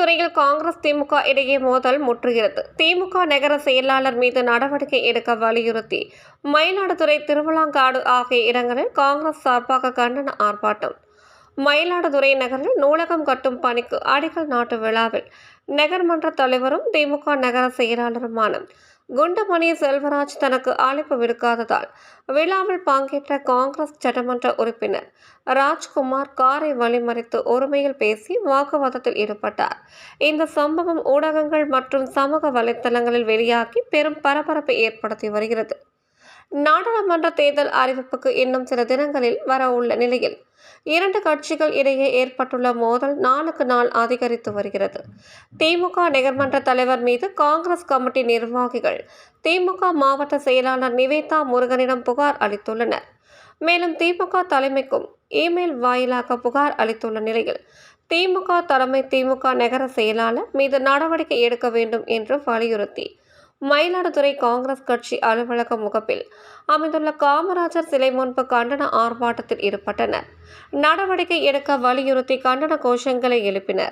துறையில் காங்கிரஸ் திமுக இடையே மோதல் முற்றுகிறது. திமுக நகர செயலாளர் மீது நடவடிக்கை எடுக்க வலியுறுத்தி மயிலாடுதுறை திருவிழாங்காடு ஆகிய இடங்களில் காங்கிரஸ் சார்பாக கண்டன ஆர்ப்பாட்டம். மயிலாடுதுறை நகரில் நூலகம் கட்டும் பணிக்கு அடிக்கல் நாட்டு விழாவில் நகர்மன்ற தலைவரும் திமுக நகர செயலாளருமான குண்டமணி செல்வராஜ் தனக்கு அழைப்பு விடுக்காததால் விழாவில் பங்கேற்ற காங்கிரஸ் சட்டமன்ற உறுப்பினர் ராஜ்குமார் காரை வழிமறித்து ஒருமையில் பேசி வாக்குவாதத்தில் ஈடுபட்டார். இந்த சம்பவம் ஊடகங்கள் மற்றும் சமூக வலைத்தளங்களில் வெளியாகி பெரும் பரபரப்பை ஏற்படுத்தி வருகிறது. நாடாளுமன்ற தேர்தல் அறிவிப்புக்கு இன்னும் சில தினங்களில் வரவுள்ள நிலையில் இரண்டு கட்சிகள் இடையே ஏற்பட்டுள்ள மோதல் நாளுக்கு நாள் அதிகரித்து வருகிறது. திமுக நகர்மன்ற தலைவர் மீது காங்கிரஸ் கமிட்டி நிர்வாகிகள் திமுக மாவட்ட செயலாளர் நிவேதா முருகனிடம் புகார் அளித்துள்ளனர். மேலும் திமுக தலைமைக்கும் இமெயில் வாயிலாக புகார் அளித்துள்ள நிலையில் திமுக தலைமை திமுக நகர செயலாளர் மீது நடவடிக்கை எடுக்க வேண்டும் என்று வலியுறுத்தி மயிலாடுதுறை காங்கிரஸ் கட்சி அலுவலக முகப்பில் அமைந்துள்ள காமராஜர் சிலை முன்பு கண்டன ஆர்ப்பாட்டத்தில் ஈடுபட்டனர். நடவடிக்கை எடுக்க வலியுறுத்தி கண்டன கோஷங்களை எழுப்பினர்.